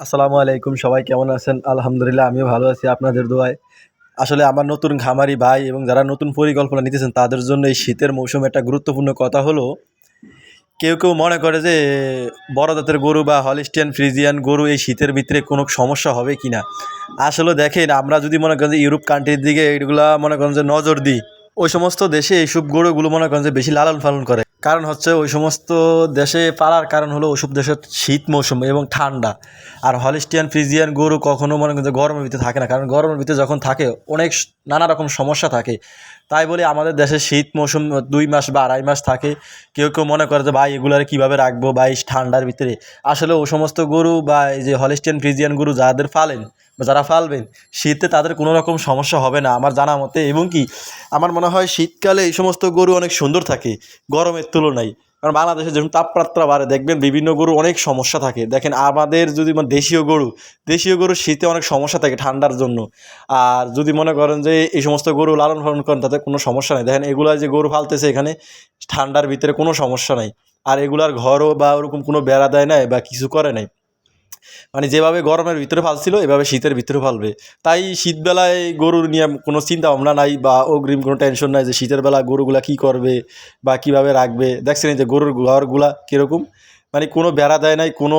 আসসালামু আলাইকুম, সবাই কেমন আছেন? আলহামদুলিল্লাহ, আমিও ভালো আছি আপনাদের দোয়ায়। আসলে আমার নতুন খামারি ভাই এবং যারা নতুন পরিকল্পনা নিতেছেন, তাদের জন্য এই শীতের মৌসুমে একটা গুরুত্বপূর্ণ কথা হলো, কেউ কেউ মনে করে যে বড় জাতের গরু বা হলিস্টিয়ান, ফ্রিজিয়ান গরু এই শীতের ভিতরে কোনো সমস্যা হবে কি না? আসলে দেখেন, আমরা যদি মনে করেন যে ইউরোপ কান্ট্রির দিকে এগুলা মনে করেন যে নজর দিই, ওই সমস্ত দেশে এইসব গরুগুলো মনে করেন যে বেশি লালন পালন করে। কারণ হচ্ছে ওই সমস্ত দেশে পালার কারণ হলো ওইসব দেশের শীত মৌসুম এবং ঠান্ডা। আর হলিস্টিয়ান, ফ্রিজিয়ান গরু কখনও মনে করেন যে গরমের ভিতরে থাকে না, কারণ গরমের ভিতরে যখন থাকে অনেক নানা রকম সমস্যা থাকে। তাই বলে আমাদের দেশে শীত মৌসুম দুই মাস বা আড়াই মাস থাকে। কেউ কেউ মনে করে যে, ভাই, এগুলার কীভাবে রাখব? এই ঠান্ডার ভিতরে। আসলে ও সমস্ত গরু বা, এই যে হলিস্টিয়ান, ফ্রিজিয়ান গরু যাদের ফালেন যারা ফালবেন, শীতে তাদের কোনো রকম সমস্যা হবে না। আমার জানা মতে এবং কি, আমার মনে হয় শীতকালে এই সমস্ত গরু অনেক সুন্দর থাকে, গরমের তুলনায়। কারণ বাংলাদেশে যখন তাপমাত্রা বাড়ে, দেখবেন বিভিন্ন গরু অনেক সমস্যা থাকে। দেখেন আমাদের যদি মানে দেশীয় গরু দেশীয় গরু শীতে অনেক সমস্যা থাকে ঠান্ডার জন্য। আর যদি মনে করেন যে এই সমস্ত গরু লালন পালন করেন, তাতে কোনো সমস্যা নেই। দেখেন এগুলা যে গরু ফালতেছে এখানে, ঠান্ডার ভিতরে কোনো সমস্যা নাই। আর এগুলার ঘরও বা ওরকম কোনো বেড়া দেয় নাই বা কিছু করে নাই। মানে যেভাবে গরমের ভিতরে ফালছিল, এভাবে শীতের ভিতরে ফালবে। তাই শীতবেলায় গরুর নিয়ে কোনো চিন্তা ভাবনা নাই বা অগ্রিম কোনো টেনশন নাই যে শীতের বেলা গরুগুলা কী করবে বা কীভাবে রাখবে। দেখছেন যে গরুর ঘরগুলা কীরকম? মানে কোনো বেড়া দেয় নাই, কোনো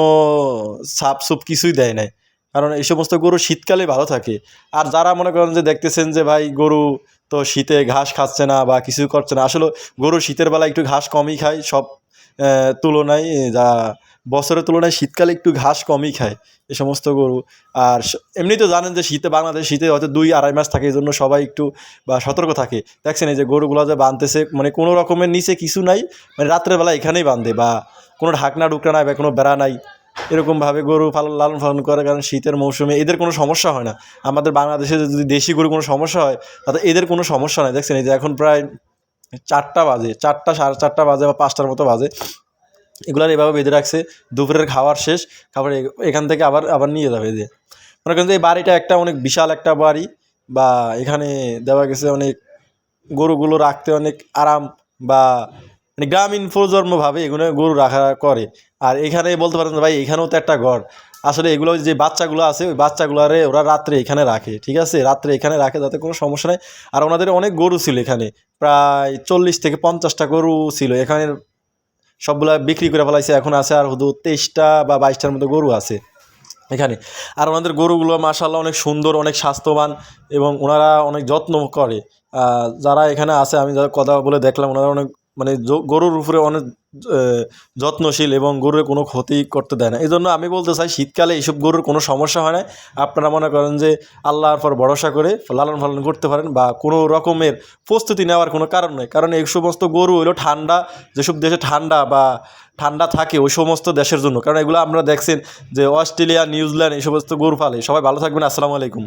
সাপ সুপ কিছুই দেয় নাই। কারণ এই সমস্ত গরু শীতকালে ভালো থাকে। আর যারা মনে করেন যে দেখতেছেন যে ভাই গরু তো শীতে ঘাস খাচ্ছে না বা কিছু করছে না, আসলে গরু শীতের বেলা একটু ঘাস কমই খায় সব তুলনায় যা বছরের তুলনায় শীতকালে একটু ঘাস কমই খায় এ সমস্ত গরু। আর এমনি তো জানেন যে শীতে বাংলাদেশ শীতে হয়তো দুই আড়াই মাস থাকে এই জন্য সবাই একটু, বা সতর্ক থাকে। দেখছেন এই যে গরুগুলো যে বাঁধতেছে মানে কোনো রকমের নিচে কিছু নাই মানে রাত্রেবেলা এখানেই বাঁধে, বা কোনো ঢাকনা ডুকনা নাই, বা কোনো বেড়া নাই। এরকমভাবে গরু পালন লালন পালন করে, কারণ শীতের মৌসুমে এদের কোনো সমস্যা হয় না। আমাদের বাংলাদেশে যদি দেশি গরু কোনো সমস্যা হয় তাতে এদের কোনো সমস্যা নাই। দেখছেন এই যে এখন প্রায় চারটা বাজে, চারটা সাড়ে চারটা বাজে বা পাঁচটার মতো বাজে। এগুলার এভাবে বেঁধে রাখছে, দুপুরের খাওয়ার শেষ খাবার এখান থেকে আবার আবার নিয়ে যাবে যে মনে করেন এই বাড়িটা একটা অনেক বিশাল একটা বাড়ি, বা এখানে দেওয়া গেছে অনেক গরুগুলো রাখতে অনেক আরাম, বা মানে গ্রামীণ প্রজন্মভাবে এগুলো গরু রাখা করে। আর এখানে বলতে পারেন ভাই, এখানেও তো একটা ঘর। আসলে এগুলো যে বাচ্চাগুলো আছে, ওই বাচ্চাগুলোরে ওরা রাত্রে এখানে রাখে, ঠিক আছে? রাত্রে এখানে রাখে যাতে কোনো সমস্যা নেই। আর ওনাদের অনেক গরু ছিল এখানে, প্রায় চল্লিশ থেকে পঞ্চাশটা গরু ছিল এখানে সবগুলা বিক্রি করে ফেলাইছে। এখন আছে আর হুদু তেইশটা বা বাইশটার মতো গরু আছে এখানে। আর ওনাদের গরুগুলো মাসাল্লাহ অনেক সুন্দর, অনেক স্বাস্থ্যবান এবং ওনারা অনেক যত্ন করে। যারা এখানে আছে, আমি যারা কথা বলে দেখলাম, ওনারা অনেক মানে গরুর উপরে অনেক যত্নশীল এবং গরুর কোনো ক্ষতি করতে দেয় না। এই জন্য আমি বলতে চাই, শীতকালে এইসব গরুর কোনো সমস্যা হয় না। আপনারা মনে করেন যে আল্লাহর পর ভরসা করে লালন পালন করতে পারেন বা কোনো রকমের প্রস্তুতি নেওয়ার কোনো কারণ নেই। কারণ এই সমস্ত গরু হলো ঠান্ডা, যেসব দেশে ঠান্ডা বা ঠান্ডা থাকে ওই সমস্ত দেশের জন্য। কারণ এগুলো আপনারা দেখছেন যে অস্ট্রেলিয়া, নিউজিল্যান্ড এই সমস্ত গরু ফালে সবাই ভালো থাকবেন, আসসালামু আলাইকুম।